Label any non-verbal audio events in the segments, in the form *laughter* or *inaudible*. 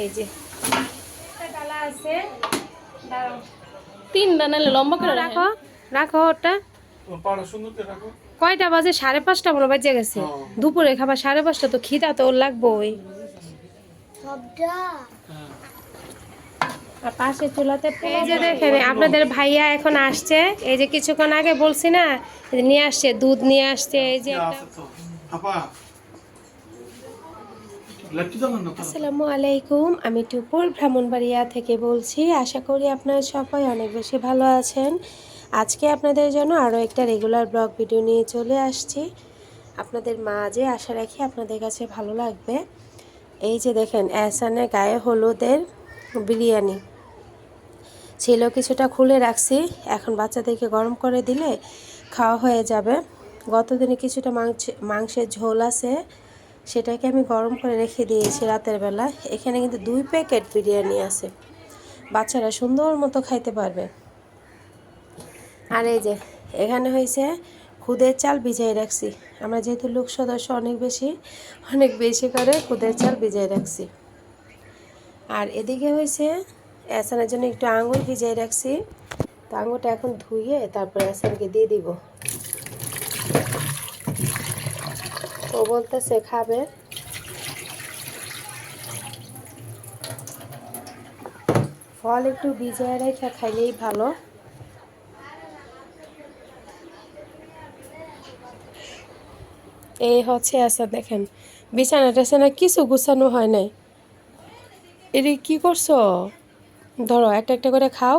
এই যে। ডালা আছে। তিন দানালে লম্বা করে রাখো রাখো ওটা। কয়টা বাজে? সাড়ে পাঁচটা মনে বাজে গেছে। হ্যাঁ। দুপুরে খাবার সাড়ে পাঁচটা তো খিদা তো ওর লাগবো ওই আর পাশে চুলাতে এই যে দেখেন আপনাদের ভাইয়া এখন আসছে। এই যে কিছুক্ষণ আগে বলছি না এই যে নিয়ে আসছে দুধ নিয়ে আসছে এই যে একটা আছে তো আপা লাইট জ্বালান না আসসালামু আলাইকুম, আমি টুপুর ব্রাহ্মণবাড়িয়া থেকে বলছি। আশা করি আপনারা সবাই অনেক বেশি ভালো আছেন। আজকে আপনাদের জন্য আরও একটা রেগুলার ব্লগ ভিডিও নিয়ে চলে আসছি। আপনাদের মা যে আশা রাখি আপনাদের কাছে ভালো লাগবে। এই যে দেখেন, এহসানের গায়ে হলুদের বিরিয়ানি। ছিল কিছুটা খুলে রাখছি, এখন বাচ্চাদেরকে গরম করে দিলে খাওয়া হয়ে যাবে। গতদিনে কিছুটা মাংস মাংসের ঝোল আছে সেটাকে আমি গরম করে রেখে দিয়েছি রাতের বেলা। এখানে কিন্তু দুই প্যাকেট বিরিয়ানি আছে। বাচ্চারা সুন্দর মতো খাইতে পারবে। আর এই যে, এখানে হয়েছে খুদের চাল ভিজাই রাখছি। আমরা যেহেতু লোক সদস্য অনেক বেশি অনেক বেশি করে খুদের চাল ভিজাই রাখছি। আর এদিকে হয়েছে এসানের জন্য একটু আঙুর ভিজাই রাখছি। তো আঙুরটা এখন ধুয়ে তারপরে এসানকে দিয়ে দিব। ও বলতেছে, খাবে? ফল একটু ভিজায় রেখে খাইলেই ভালো। এই হচ্ছে আসা দেখেন। বিছানা টেছানা কিছু গুছানো হয় নাই। এরে, কি করছ? ধরো, একটা একটা করে খাও।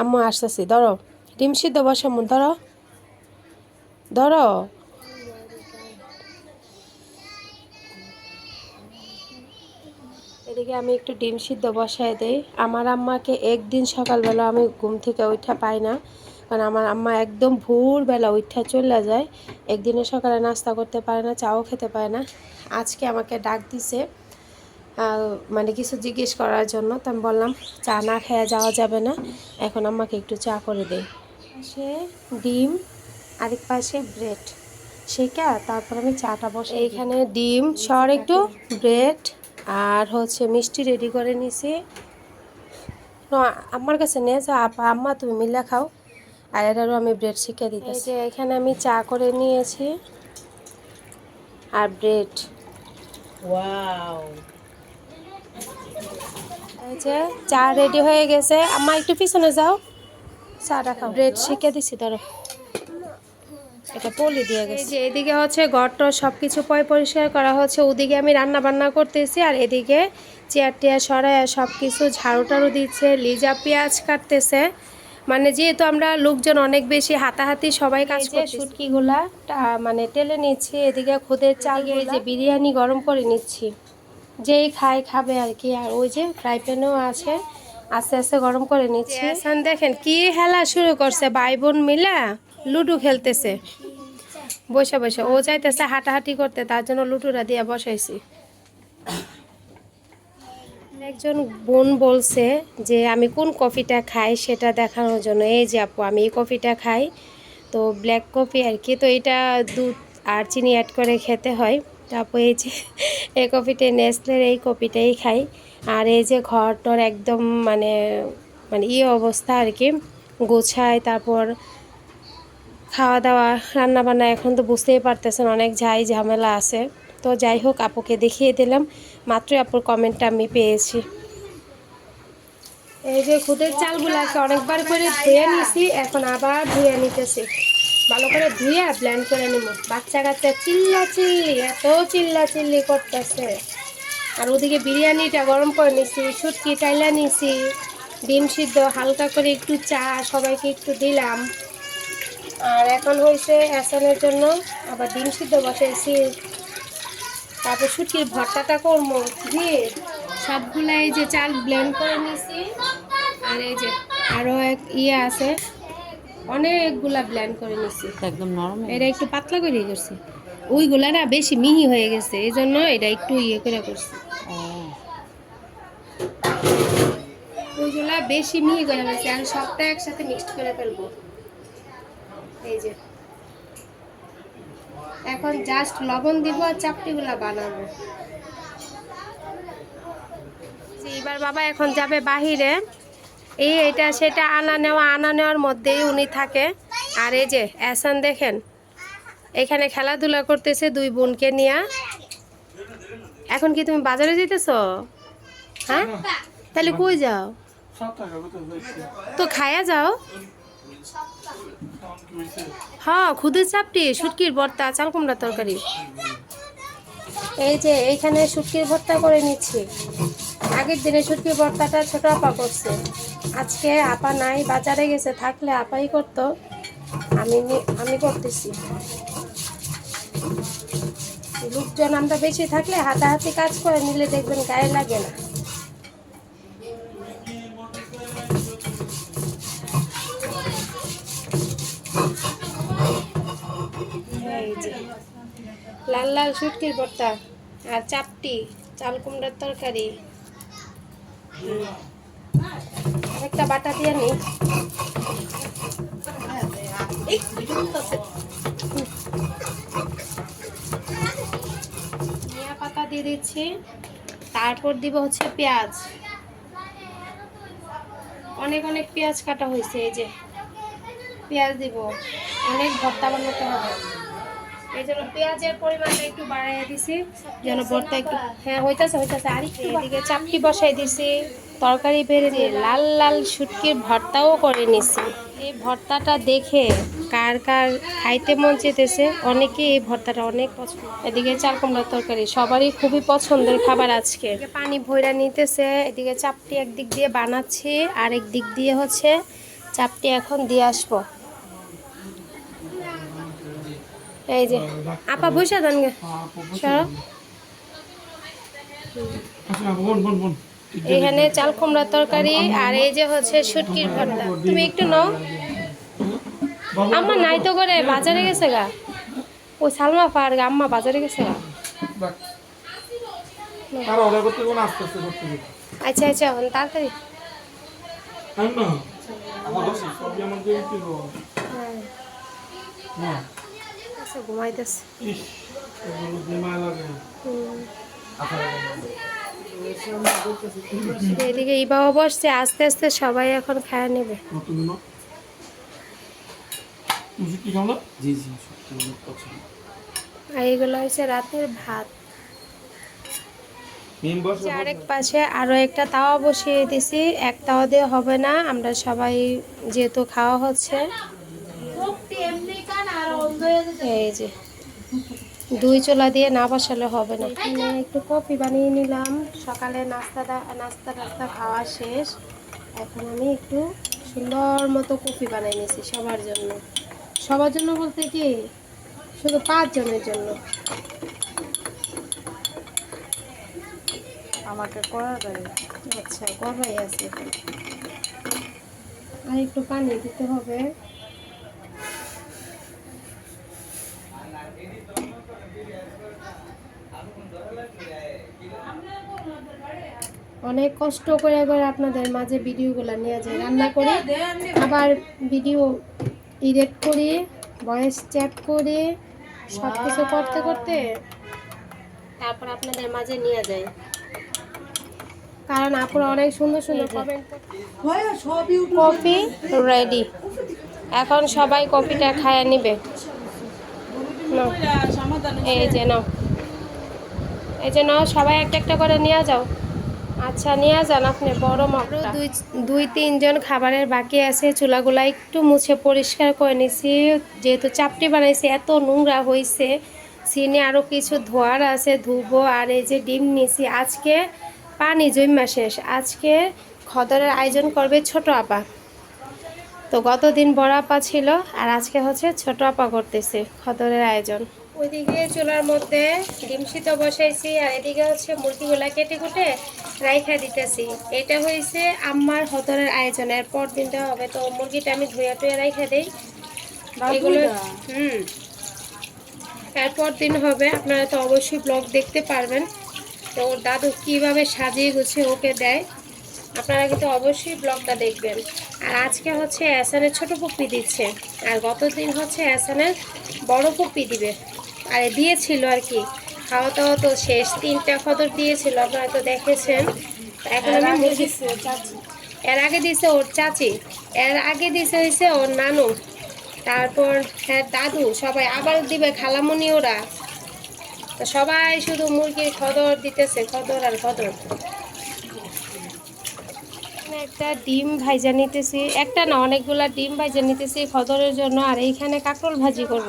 আম্মু, আসতেছি। ধরো, ডিম সিদ্ধ বসামু, ধরো। ধরো। এদিকে আমি একটু ডিম সিদ্ধ বসায় দেই। আমার আম্মাকে একদিন সকালবেলা আমি ঘুম থেকে উঠা পাই না। কারণ আমার আম্মা একদম ভোরবেলা উঠা চলে যায়। একদিনে সকালে নাস্তা করতে পারে না চাও খেতে পারে না। আজকে আমাকে ডাক দিছে মানে কিছু জিজ্ঞেস করার জন্য। তো আমি বললাম চা না খেয়ে যাওয়া যাবে না। এখন আম্মাকে একটু চা করে দেই। পাশে ডিম আরেক পাশে ব্রেড। সেটা তারপর আমি চাটা বসে এইখানে ডিম সর একটু। ব্রেড আর হচ্ছে মিষ্টি রেডি করে নিছি। না, আমার কাছে নিয়ে যাও আপা আম্মা তুমি মিল্লা খাও। আর এটারও আমি ব্রেড শিখে দিতেছি। যে এখানে আমি চা করে নিয়েছি। আর ব্রেড ওয়াও। যে চা রেডি হয়ে গেছে। আম্মা একটু পিছনে যাও। চাটা খাও। ব্রেড শিখে দিছি ধরো। এটা পলি দিয়ে গেছে। যে এদিকে হচ্ছে ঘরটা সব কিছু পয় পরিষ্কার করা হচ্ছে ওদিকে আমি রান্না বান্না করতেছি আর এদিকে চেয়ার টেয়ার সরায় সব কিছু ঝাড়ু টাড়ু দিচ্ছে লিজা পেঁয়াজ কাটতেছে। মানে যেহেতু আমরা লোকজন অনেক বেশি হাতাহাতি সবাই কাজ করছে শুটকিগুলা মানে টেলে নিচ্ছি এদিকে খুদের চাল এই যে বিরিয়ানি গরম করে নিচ্ছি। যেই খায় খাবে আর কি আর ওই যে ফ্রাই প্যানও আছে আস্তে আস্তে গরম করে নিচ্ছি। দেখেন কি হেলা শুরু করছে ভাই বোন মিলা। লুডো খেলতেছে। বসে বসে। ও চাইতেছে হাঁটাহাঁটি করতে, তার জন্য লুডুরা দিয়ে বসাইছি। একজন বোন বলছে যে, আমি কোন কফিটা খাই সেটা দেখানোর জন্য? এই যে আপু, আমি এই কফিটা খাই। তো ব্ল্যাক কফি আর কি, তো এটা দুধ আর চিনি অ্যাড করে খেতে হয়। তারপর এই যে, এই কফিটা, নেসলের এই কফিটাই খাই। আর এই যে ঘর টর একদম মানে মানে ইয়ে অবস্থা আর কি, গোছায়, তারপর খাওয়া দাওয়া রান্না বান্না এখন তো বুঝতেই পারতেছেন অনেক ঝাই ঝামেলা আছে। তো যাই হোক, আপুকে দেখিয়ে দিলাম, মাত্রই আপুর কমেন্টটা আমি পেয়েছি। এই যে খুদের চালগুলাকে অনেকবার করে ধুয়ে নিছি, এখন আবার ধুয়ে নিতেছি। ভালো করে ধুয়ে ব্ল্যান্ড করে নিব। বাচ্চা কাচ্চা চিল্লা চিল্লি এত চিল্লা চিল্লি করতেছে। আর ওদিকে বিরিয়ানিটা গরম করে নিছি ছুটকি টাইলা নিছি, ডিম সিদ্ধ, হালকা করে একটু চা, সবাইকে একটু দিলাম। আর এখন হয়েছে অ্যাসানের জন্য আবার ডিম সিদ্ধ বসাইছি। তারপর শুটির ভর্তাটা করব। দিয়ে সবগুলা এই যে চাল ব্লেন্ড করে নিছি। আর এই যে আরও এক ইয়ে আছে অনেকগুলা ব্লেন্ড করে নিছি। একদম নরম এটা একটু পাতলা করে করছি। ওইগুলা না বেশি মিহি হয়ে গেছে এই জন্য এটা একটু ইয়ে করে করছি। ওইগুলা বেশি মিহি করে গেছে আর সবটা একসাথে মিক্সড করে ফেলব। এই যে। এখন জাস্ট লবণ দিব আর চাপটিগুলা বানাবো। এবার বাবা এখন যাবে বাহিরে। এই এটা সেটা আনা নেওয়া আনা নেওয়ার মধ্যেই উনি থাকে। আর এই যে এসান দেখেন এখানে খেলাধুলা করতেছে দুই বোনকে নিয়ে। এখন কি তুমি বাজারে যেতেছো হ্যাঁ? তাহলে কই যাও? তো খায়া যাও। হ্যাঁ খুদের চাপটি, শুটকির ভর্তা, চাল কুমড়া তরকারি। এই যে, এইখানে শুটকির ভর্তা করে নিচ্ছি। আগের দিনে শুটকির ভর্তাটা ছোট আপা করছে। আজকে আপা নাই, বাজারে গেছে, থাকলে আপাই করতো। আমি আমি করতেছি। লোকজন আমরা বেশি থাকলে হাতাহাতি কাজ করে নিলে দেখবেন গায়ে লাগে না। লাল লাল শুটকির ভর্তা আর চাপটি, চাল কুমড়ার তরকারি। একটা বাটা দিয়ে নি। পাতা দিয়ে দিচ্ছি। তারপর দিব হচ্ছে পেঁয়াজ। অনেক অনেক পেঁয়াজ কাটা হয়েছে, এই যে। পেঁয়াজ দিব। অনেক ভর্তা বানাতে হবে। এই জন্য পেঁয়াজের পরিমাণটা একটু বাড়াই দিছি। যেন ভর্তা একটু হ্যাঁ হইতাছে হইতাছে। আর একটু এদিকে চাপটি বসাই দিছি। তরকারি বেড়ে দিয়ে লাল লাল শুটকির ভর্তাও করে নিছি। এই ভর্তাটা দেখে কার কার খাইতে মন চেতেছে অনেকে এই ভর্তাটা অনেক পছন্দ এদিকে চাল কুমড়ার তরকারি সবারই খুবই পছন্দের খাবার আজকে। পানি ভইরা নিতেছে এদিকে চাপটি একদিক দিয়ে বানাচ্ছি আরেক দিক দিয়ে হচ্ছে চাপটি এখন দিয়ে আসব। এই যে আপা বসে দেন গে। আচ্ছা এখানে চাল কুমড়ার তরকারি আর এই যে হচ্ছে শুটকির ভর্তা। তুমি একটু নাও। আম্মা নাই তো করে বাজারে গেছে গা। ও সালমা পার গা আম্মা বাজারে গেছে গা। আচ্ছা আচ্ছা তাড়াতাড়ি। না। হ্যাঁ আচ্ছা ঘুমাইতেছে লাগে হুম। এদিকে ইবাও বসছে আস্তে আস্তে সবাই এখন খায় নেবে। আর এগুলো হচ্ছে রাতের ভাত। আরেক পাশে আরও একটা তাওয়া বসিয়ে দিছি। এক তাওয়া দিয়ে হবে না আমরা সবাই যেহেতু খাওয়া হচ্ছে। এই যে দুই চোলা দিয়ে না বসালে হবে না। একটু কফি বানিয়ে নিলাম। সকালে নাস্তা নাস্তা টাস্তা খাওয়া শেষ। এখন আমি একটু সুন্দর মতো কফি বানিয়ে নিয়েছি সবার জন্য। সবার জন্য বলতে কি? শুধু পাঁচজনের জন্য। আমাকে করা আচ্ছা গরমাই আছে। আর একটু পানি দিতে হবে। অনেক কষ্ট করে করে আপনাদের মাঝে ভিডিওগুলো নিয়ে যায় রান্না করি আবার ভিডিও এডিট করি ভয়েস চ্যাট করে সব কিছু করতে করতে তারপর আপনাদের মাঝে নিয়ে যায় কারণ আপুরা অনেক সুন্দর সুন্দর কমেন্ট কফি রেডি এখন সবাই কফিটা খায় নিবে। এই যে নাও। এই যে নাও সবাই একটা একটা করে নিয়ে যাও। আচ্ছা নিয়ে যান আপনি বড় মগটা। দুই দুই, তিনজন খাবারের বাকি আছে, চুলাগুলা একটু মুছে পরিষ্কার করে নিছি। যেহেতু চাপটি বানাইছি, এত নোংরা হয়েছে সিনে আরও কিছু ধোয়ার আছে, ধুবো, আর এই যে ডিম নিছি। আজকে পানি জৈমা শেষ। আজকে খদরের আয়োজন করবে ছোট আপা। তো গতদিন বড় আপা ছিল, আর আজকে হচ্ছে ছোট আপা করতেছে খদরের আয়োজন। ওইদিকে চুলার মধ্যে ডিম সিদ্ধ বসাইছি আর এদিকে হচ্ছে মুরগিগুলা কেটে কুটে রাইখা দিতেছি। এটা হয়েছে আমার হদরের আয়োজনের পর দিনটা হবে তো মুরগিটা আমি ধুয়ে টুয়ে রাইখা দিই। এগুলো হুম। এরপর দিন হবে আপনারা তো অবশ্যই ব্লগ দেখতে পারবেন। তো ওর দাদু কীভাবে সাজিয়ে গুছিয়ে ওকে দেয় আপনারা কিন্তু অবশ্যই ব্লগটা দেখবেন। আর আজকে হচ্ছে অ্যাসানের ছোট পুপ্পি দিচ্ছে আর গত দিন হচ্ছে অ্যাসানের বড় পুপি দিবে। আর দিয়েছিল আর কি। খাওয়া দাওয়া তো শেষ তিনটা খদর দিয়েছিল আপনারা তো দেখেছেন। এখন আমি মুরগি এর আগে দিছে ওর চাচি এর আগে দিছে হয়েছে ওর নানু। তারপর হ্যাঁ দাদু সবাই আবার দিবে খালামুনি ওরা। তো সবাই শুধু মুরগির খদর দিতেছে খদর আর খদর একটা ডিম ভাইজা নিতেছি। একটা না, অনেকগুলা ডিম ভাইজা নিতেছি খদরের জন্য, আর এইখানে কাঁকরোল ভাজি করব।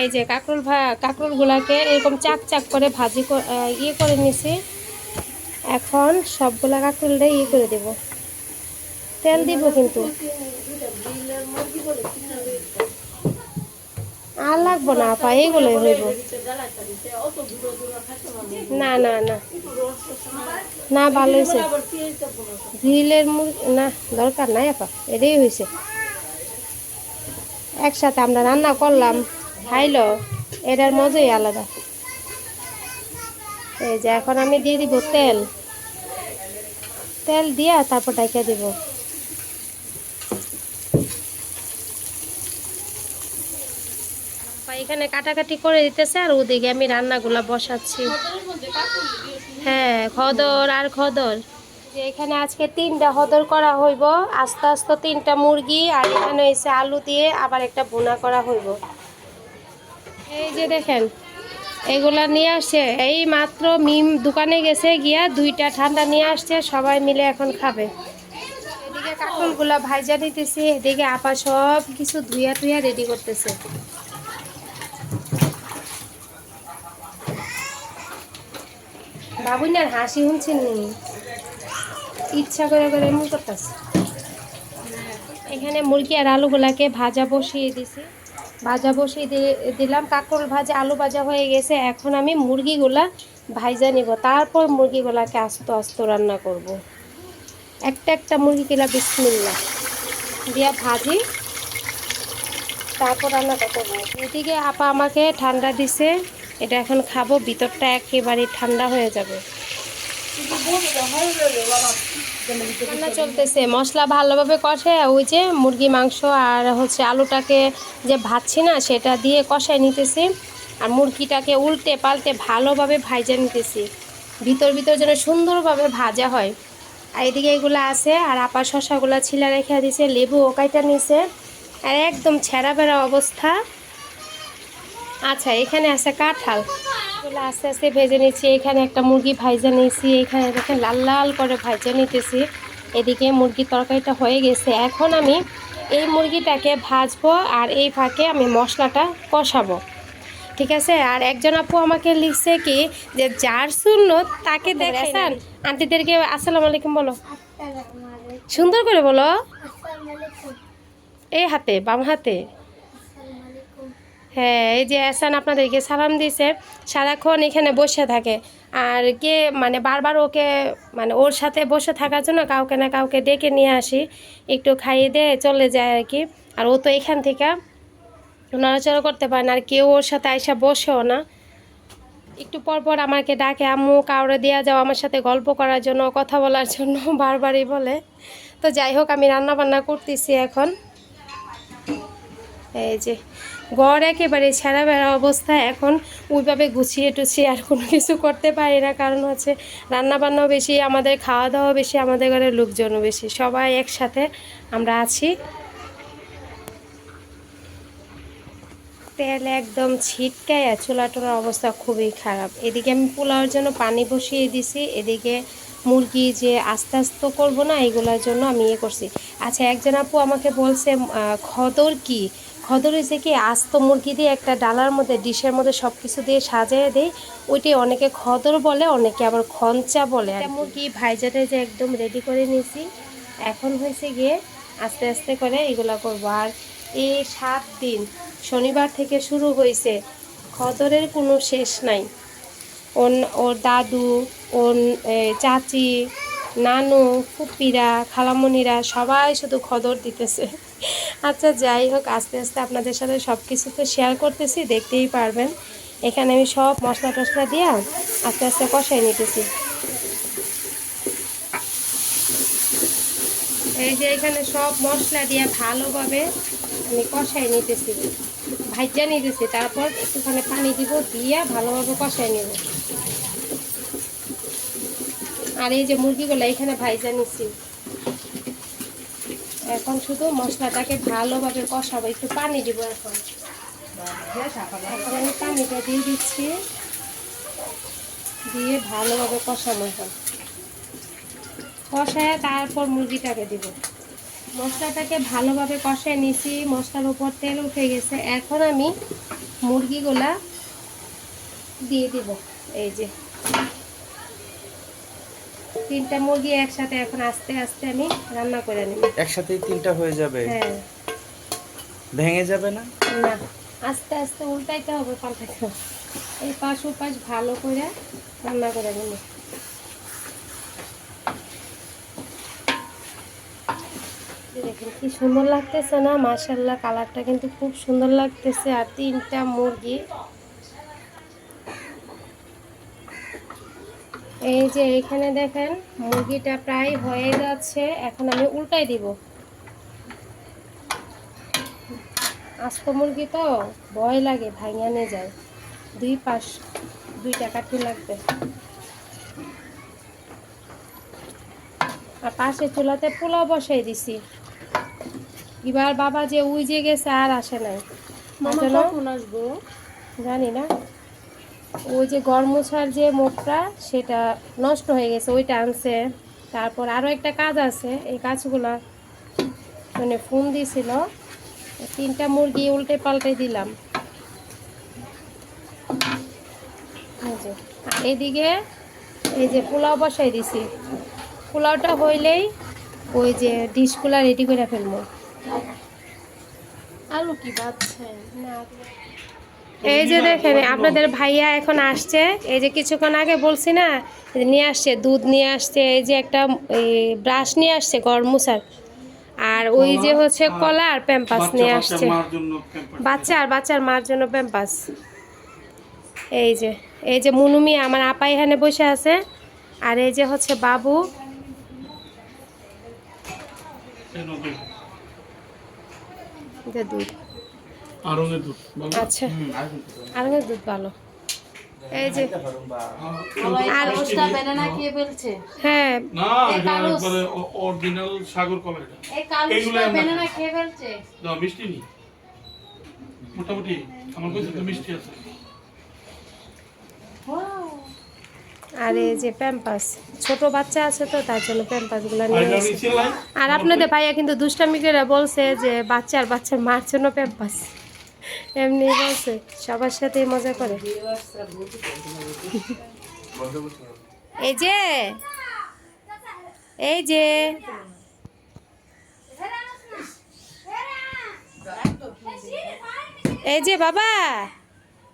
এই যে কাঁকরোল ভা, কাঁকরোলগুলাকে এরকম চাক চাক করে ভাজি ইয়ে করে নিছি। এখন সবগুলা কাঁকরোলটা ইয়ে করে দেব। তেল দিব কিন্তু। আর লাগবো না, আপা এইগুলোই হইব। না না না। না, ভালো হয়েছে গ্রিলের না, দরকার নাই, আপা, এটাই হয়েছে একসাথে আমরা রান্না করলাম, খাইলো, এটার মজাই আলাদা। এই যে, এখন আমি দিয়ে দিব তেল। তেল দিয়া তারপর ডাইকা দিব। এখানে কাটাকাটি করে দিতেছে আর ওদিকে আমি রান্নাগুলা বসাচ্ছি। হ্যাঁ খদর আর খদর। যে এখানে আজকে তিনটা খদর করা হইব, আস্তে আস্তে তিনটা মুরগি আর এখানে এসে আলু দিয়ে আবার একটা বোনা করা হইব। এই যে দেখেন, এগুলা নিয়ে আসছে। এই মাত্র মিম দোকানে গেছে, গিয়া দুইটা ঠান্ডা নিয়ে আসছে, সবাই মিলে এখন খাবে। এদিকে কাকুলগুলা ভাইজা দিতেছি, এদিকে আপা সব কিছু ধুইয়া টুইয়া রেডি করতেছে। বাবুনার হাসি শুনছেন নি? ইচ্ছা করে করে এমন করতেছে। এখানে মুরগি আর আলুগুলাকে ভাজা বসিয়ে দিছি। ভাজা বসিয়ে দিলাম, কাকরোল ভাজা, আলু ভাজা হয়ে গেছে। এখন আমি মুরগিগুলা ভাইজা নিব। তারপর মুরগিগুলাকে আস্ত আস্ত রান্না করব। একটা একটা মুরগি কিলা বিসমিল্লা দিয়া ভাজি, তারপর রান্না করব। এদিকে আপা আমাকে ঠান্ডা দিছে। এটা এখন খাব, ভিতরটা একেবারে ঠান্ডা হয়ে যাবে। রান্না চলতেছে। মশলা ভালোভাবে কষে, ওই যে মুরগি, মাংস আর হচ্ছে আলুটাকে যে ভাজছি না, সেটা দিয়ে কষায় নিতেছি। আর মুরগিটাকে উল্টে পাল্টে ভালোভাবে ভাজা নিতেছি। ভিতর ভিতর যেন সুন্দরভাবে ভাজা হয়। আর এদিকে এগুলো আছে, আর আপা শশাগুলো ছিলা রেখে দিছে, লেবু ওকাইটা নিছে। আর একদম ছেঁড়া বেড়া অবস্থা। আচ্ছা এখানে আছে কাঁঠাল। এগুলো আস্তে আস্তে ভেজে নিচ্ছি। এখানে একটা মুরগি ভাইজা নিয়েছি। এখানে দেখেন লাল লাল করে ভাইজা নিতেছি। এদিকে মুরগির তরকারিটা হয়ে গেছে। এখন আমি এই মুরগিটাকে ভাজবো আর এই ফাঁকে আমি মশলাটা কষাবো। ঠিক আছে? আর একজন আপু আমাকে লিখছে কি যে যার শূন্য তাকে দেখেন আন্টিদেরকে আসসালামু আলাইকুম বলো। সুন্দর করে বলো। এই হাতে বাম হাতে। হ্যাঁ এই যে এসান আপনাদেরকে সালাম দিছে, সারাক্ষণ এখানে বসে থাকে। আর কে মানে বারবার ওকে মানে ওর সাথে বসে থাকার জন্য কাউকে না কাউকে ডেকে নিয়ে আসি, একটু খাইয়ে দিয়ে চলে যায় আর কি। আর ও তো এখান থেকে নড়াচড়া করতে পারে না, আর কেউ ওর সাথে আইসা বসেও না। একটু পর পর আমাকে ডাকে, আম্মু, কাউরে দেওয়া যাও আমার সাথে গল্প করার জন্য, কথা বলার জন্য, *laughs* বারবারই বলে। তো যাই হোক, আমি রান্না বান্না করতেছি এখন। এই যে গড় একেবারে ছেঁড়া বেড়া অবস্থা। এখন ওইভাবে গুছিয়ে টুছিয়ে আর কোনো কিছু করতে পারি না। কারণ হচ্ছে রান্নাবান্নাও বেশি, আমাদের খাওয়া দাওয়া বেশি, আমাদের ঘরের লোকজনও বেশি। সবাই একসাথে আমরা আছি। তেল একদম ছিটকায় চুলা টোলার অবস্থা খুবই খারাপ। এদিকে আমি পোলাওর জন্য পানি বসিয়ে দিছি। এদিকে মুরগি যে আস্তে আস্তে করব না, এগুলোর জন্য আমি ইয়ে করছি। আচ্ছা একজন আপু আমাকে বলছে খদর কি? খদর হয়েছে কি আস্ত মুরগি দিয়ে একটা ডালার মধ্যে, ডিশের মধ্যে সব কিছু দিয়ে সাজিয়ে দেয় ওইটি অনেকে খদর বলে, অনেকে আবার খঞ্চা বলে মুরগি ভাইজাটা যে একদম রেডি করে নিয়েছি, এখন হয়েছে গিয়ে আস্তে আস্তে করে এগুলো করব। আর এই সাত দিন, শনিবার থেকে শুরু হয়েছে, খদরের কোনো শেষ নাই। ওর ওর দাদু, ওর চাচি, নানু, ফুপিরা, খালামণিরা সবাই শুধু খদর দিতেছে। আচ্ছা যাই হোক, আস্তে আস্তে আপনাদের সাথে সব কিছু তো শেয়ার করতেছি, দেখতেই পারবেন। এখানে আমি সব মশলা টশলা দিয়ে আস্তে আস্তে কষাই নিতেছি। এই যে এখানে সব মশলা দিয়ে ভালোভাবে আমি কষাই নিতেছি। ভাজা নিতেছি, তারপর একটুখানি পানি দিব দিয়ে ভালোভাবে কষাই নেব। আর এই যে মুরগিগুলো এখানে ভাইজা নিচ্ছি এখন শুধু মশলাটাকে ভালোভাবে কষাবো, একটু পানি দিব এখন। এখন আমি পানিটা দিয়ে দিচ্ছি। দিয়ে ভালোভাবে কষানো এখন। কষায় তারপর মুরগিটাকে দিব। মশলাটাকে ভালোভাবে কষায় নিছি মশলার উপর তেল উঠে গেছে। এখন আমি মুরগিগুলা দিয়ে দিব। এই যে তিনটা মুরগি একসাথে এখন আস্তে আস্তে আমি রান্না করে নিব। একসাথে তিনটা হয়ে যাবে? হ্যাঁ। ভেঙে যাবে না? না আস্তে আস্তে উল্টাইতে হবে পাল্টাইতে হবে। এই পাশ ওপাশ ভালো করে রান্না করে নিব। দেখেন কি সুন্দর লাগতেছে না? মাশাল্লাহ কালারটা কিন্তু খুব সুন্দর লাগতেছে। আর তিনটা মুরগি এই যে এখানে দেখেন মুরগিটা প্রায় হয়ে যাচ্ছে এখন আমি উল্টাই দিব। আস্ত মুরগি তো ভয় লাগে ভাঙানে যায়। দুই পাশ দুইটা কাঠি লাগবে। আর পাশে চুলাতে পোলাও বসাই দিছি। এবার বাবা যে উইজে গেছে আর আসে নাই। জানি না। ওই যে গরমোছার যে মুখটা সেটা নষ্ট হয়ে গেছে ওইটা আনছে। তারপর আরও একটা কাজ আছে এই কাজগুলা মানে ফোন দিছিল তিনটা মুরগি উল্টে পাল্টে দিলাম। এদিকে এই যে পোলাও বসাই দিছি। পোলাওটা হইলেই ওই যে ডিশগুলা রেডি করে ফেলব। আলু কি বাচ্ছেন এই যে দেখেন আপনাদের ভাইয়া এখন আসছে। এই যে কিছুক্ষণ আগে বলছি না নিয়ে আসছে দুধ নিয়ে আসছে এই যে একটা ব্রাশ নিয়ে আসছে গরমুসার আর ওই যে হচ্ছে কলা আর প্যাম্পাস নিয়ে আসছে। বাচ্চা আর বাচ্চার মার জন্য প্যাম্পাস। এই যে এই যে মুনুমি আমার আপা এখানে বসে আছে। আর এই যে হচ্ছে বাবু। দুধ। আরঙের দুধ আচ্ছা। দুধ ভালো। এই যে আর বেনানা ফেলছে হ্যাঁ। না এটা একবারে অরিজিনাল সাগর কলা এটা। এই কালুসটা বেনানা খেয়ে ফেলছে না মিষ্টি নেই। মোটামুটি আমার কাছে তো মিষ্টি আছে। আর এই যে প্যাম্পাস ছোট বাচ্চা আছে তো তার জন্য প্যাম্পাসগুলো নিয়ে আর আপনাদের ভাইয়া কিন্তু দুষ্টামি করে বলছে যে বাচ্চার বাচ্চার মার জন্য প্যাম্পাস। এমনি বলছে সবার সাথে মজা করে। এই যে এই যে। এই যে বাবা,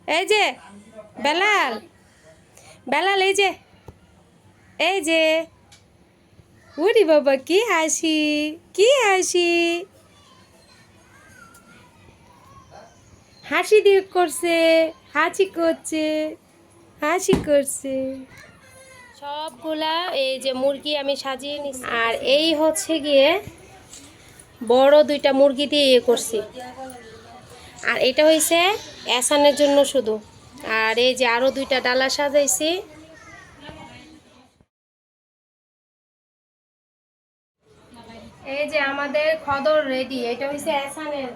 এই যে, বেলাল। বেলাল, এই যে এই যে। উরি বাবা, কি হাসি কি হাসি। হাসি দিয়ে করছে হাসি করছে হাসি করছে। সবগুলা এই যে মুরগি আমি সাজিয়ে নিছি। আর এই হচ্ছে গিয়ে বড় দুইটা মুরগি দিয়ে ইয়ে করছি। আর এটা হয়েছে এসানের জন্য শুধু। আর এই যে আরও দুইটা ডালা সাজাইছি। এই যে আমাদের খদর রেডি এটা হচ্ছে এসানের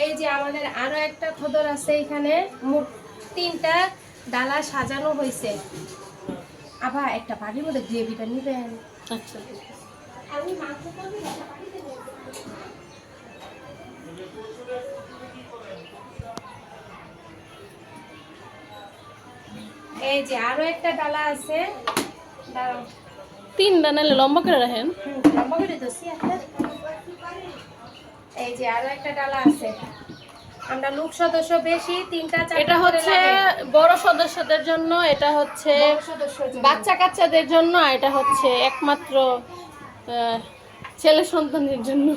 এই যে আমাদের আরও একটা খদর আছে এখানে মোট তিনটা ডালা সাজানো হয়েছে। আবার একটা বাড়ির মধ্যে গ্রেভিটা নিবেন। আচ্ছা। আমি মাংস। এই যে আরও একটা ডালা আছে। তিন নালে লম্বা করে রাখেন। লম্বা করে দোষি একটা। এই যে আরও একটা ডালা আছে। আমরা লোক সদস্য বেশি তিনটা এটা হচ্ছে বড় সদস্যদের জন্য এটা হচ্ছে। বাচ্চা কাচ্চাদের জন্য। এটা হচ্ছে একমাত্র ছেলে সন্তানের জন্য।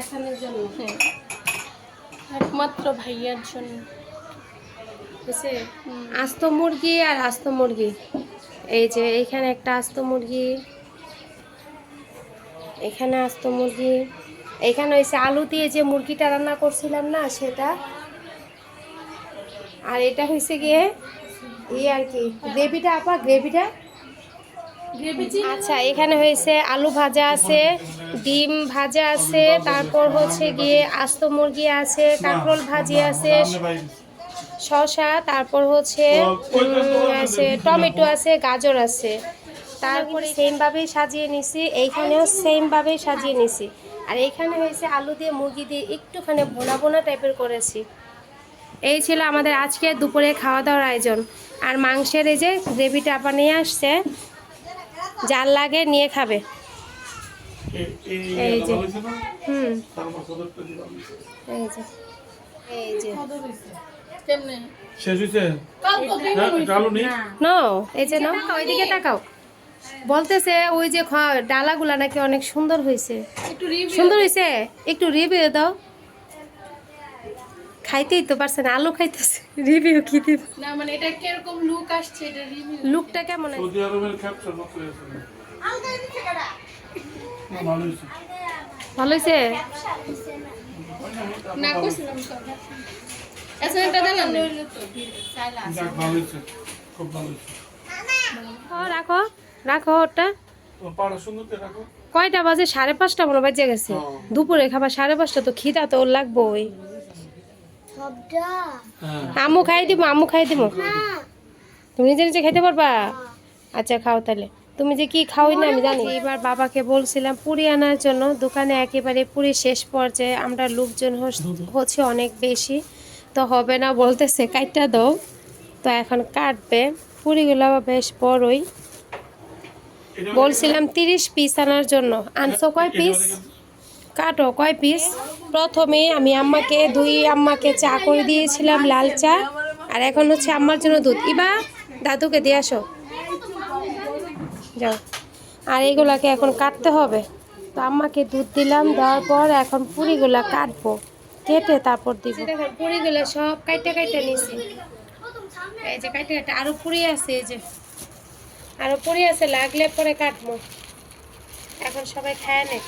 এসানের জন্য। হ্যাঁ একমাত্র ভাইয়ার জন্য। আস্ত মুরগি আর আস্ত মুরগি। এই যে এইখানে একটা আস্ত মুরগি। এখানে আস্ত মুরগি। এখানে হয়েছে আলু দিয়ে যে মুরগিটা রান্না করছিলাম না সেটা। আর এটা হয়েছে গিয়ে এই আর কি গ্রেভিটা আপা গ্রেভিটা? আচ্ছা এখানে হয়েছে আলু ভাজা আছে ডিম ভাজা আছে তারপর হচ্ছে গিয়ে আস্ত মুরগি আছে কাঁকরোল ভাজি আছে শসা তারপর হচ্ছে আছে টমেটো আছে গাজর আছে। তারপরে সেমভাবেই সাজিয়ে নিছি এইখানেও সেমভাবেই সাজিয়ে নিছি। আর এইখানে হয়েছে আলু দিয়ে মুরগি দিয়ে একটুখানি বোনা বোনা টাইপের করেছি। এই ছিল আমাদের আজকে দুপুরে খাওয়া দাওয়ার আয়োজন। আর মাংসের এই যে গ্রেভিটা আপা নিয়ে আসছে যার লাগে নিয়ে খাবে। এই যে। হুম। এই যে। এই যে। কেমনে? শেষ হয়েছে? হ্যাঁ নো এই যে নাও ওইদিকে তাকাও। বলতেছে ওই যে খ- ডালাগুলা নাকি অনেক সুন্দর হয়েছে। সুন্দর হয়েছে? একটু রিভিউ দাও। খাইতেই তো পারছে না আলু খাইতেছে। রিভিউ কি দিব? না মানে এটা কীরকম লুক আসছে এটা রিভিউ লুকটা কেমন আছে? সৌদি আরবের ক্যাপচার মতো হয়েছে না, ভালো হয়েছে ভালো হয়েছে না কইছিলাম তো। আচ্ছা এটা দিলাম না ভালো হয়েছে খুব ভালো হয়েছে ও, রাখো। রাখো। ওটা কয়টা বাজে? সাড়ে পাঁচটা মনে বাজে গেছে। দুপুরে খাবার সাড়ে পাঁচটা তো খিদা তো ওর লাগবো ওই হ্যাঁ। আম্মু খাই দিব আম্মু খাই দিব। তুমি নিজে নিজে খাইতে পারবা? আচ্ছা খাও তাহলে। তুমি যে কি খাওয়াই না আমি জানি। এবার বাবাকে বলছিলাম পুরি আনার জন্য। দোকানে একেবারে পুরি শেষ পর্যায়ে আমরা লোকজন হচ্ছে অনেক বেশি। তো হবে না বলতেছে কাইটটা দাও। তো এখন কাটবে। পুরিগুলো আবার বেশ বড়ই। বলছিলাম তিরিশ পিস আনার জন্য। আনছো কয় পিস কাটো কয় পিস প্রথমে আমি আম্মাকে দুই আম্মাকে চা করে দিয়েছিলাম লাল চা আর এখন হচ্ছে আম্মার জন্য দুধ। ইবা দাদুকে দিয়ে আসো। যাও। আর এগুলাকে এখন কাটতে হবে। তো আম্মাকে দুধ দিলাম দেওয়ার পর এখন পুরিগুলা কাটবো। কেটে তারপর দিব। দেখেন পুরিগুলা সব কাইটে কাইটে নিছি। এই যে কাইটে কাইটে আরও পুরি আছে এই যে। আরও পুরি আছে লাগলে পরে কাটবো। এখন সবাই খায় নে।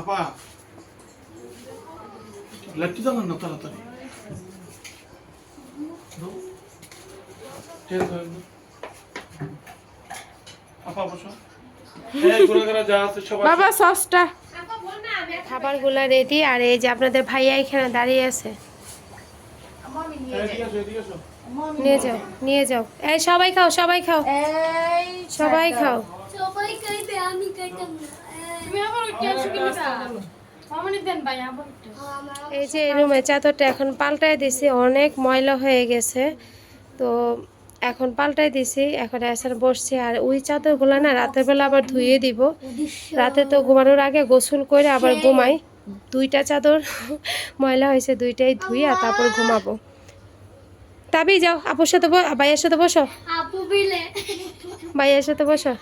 আপা। দাও না তাড়াতাড়ি। দাও। ঠিক আছে, দাও। আপা বসো। এই ঘোরাঘোরা যা আছে সবাই বাবা সসটা। খাবারগুলো রেডি আর এই যে আপনাদের ভাইয়া এখানে দাঁড়িয়ে আছে। নিয়ে যাও নিয়ে যাও। এই সবাই খাও সবাই খাও। সবাই খাও। সবাই খাইবে আমি খাইতাম তুমি আবার ওই এই যে এই রুমের চাদরটা এখন পাল্টাই দিছি অনেক ময়লা হয়ে গেছে। তো এখন পাল্টাই দিছি এখন এসে বসছি আর ওই চাদর চাদরগুলো না রাতের বেলা আবার ধুয়ে দিব। রাতে তো ঘুমানোর আগে গোসল করে আবার ঘুমাই। দুইটা চাদর *laughs* ময়লা হয়েছে দুইটাই ধুই আর তারপর ঘুমাবো। তাবি যাও আপুর সাথে ভাইয়ের সাথে বসো। আপু বিলে। ভাইয়ের সাথে বসো।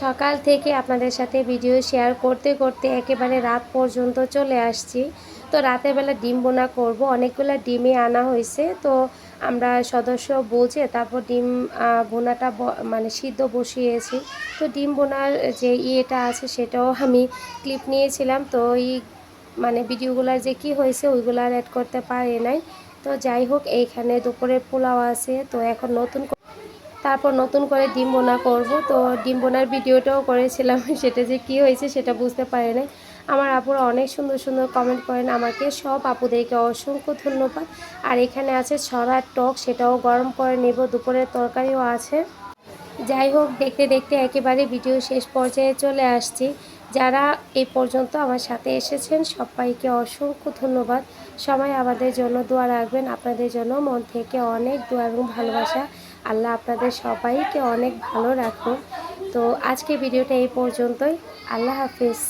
সকাল থেকে আপনাদের সাথে ভিডিও শেয়ার করতে করতে একেবারে রাত পর্যন্ত চলে আসছি। তো রাতের বেলা ডিম বোনা করব অনেকগুলো ডিমই আনা হয়েছে। তো আমরা সদস্য বুঝে তারপর ডিম বোনাটা মানে সিদ্ধ বসিয়েছি। তো ডিম বোনার যে ইয়েটা আছে সেটাও আমি ক্লিপ নিয়েছিলাম। তো এই মানে ভিডিওগুলার যে কি হয়েছে ওইগুলো আর অ্যাড করতে পারি নাই। তো যাই হোক এইখানে দুপুরের পোলাও আছে, তো এখন নতুন তারপর নতুন করে ডিম বোনা করব। তো ডিম বোনার ভিডিওটাও করেছিলাম, *laughs* সেটা যে কি হয়েছে সেটা বুঝতে পারি নাই। আমার আপুরা অনেক সুন্দর সুন্দর কমেন্ট করেন, আমাকে সব আপুদেরকে অসংখ্য ধন্যবাদ। আর এখানে আছে ছড়ার টক, সেটাও গরম করে নেব, দুপুরের তরকারিও আছে। যাই হোক দেখতে দেখতে একেবারে ভিডিও শেষ পর্যায়ে চলে আসছি। যারা এই পর্যন্ত আমার সাথে এসেছেন, সবাইকে অসংখ্য ধন্যবাদ। সবাই আমাদের জন্য দোয়া রাখবেন। আপনাদের জন্য মন থেকে অনেক দোয়া এবং ভালোবাসা। আল্লাহ আপনাদের সবাইকে অনেক ভালো রাখুন তো আজকে ভিডিওটা এই পর্যন্তই। আল্লাহ হাফিজ।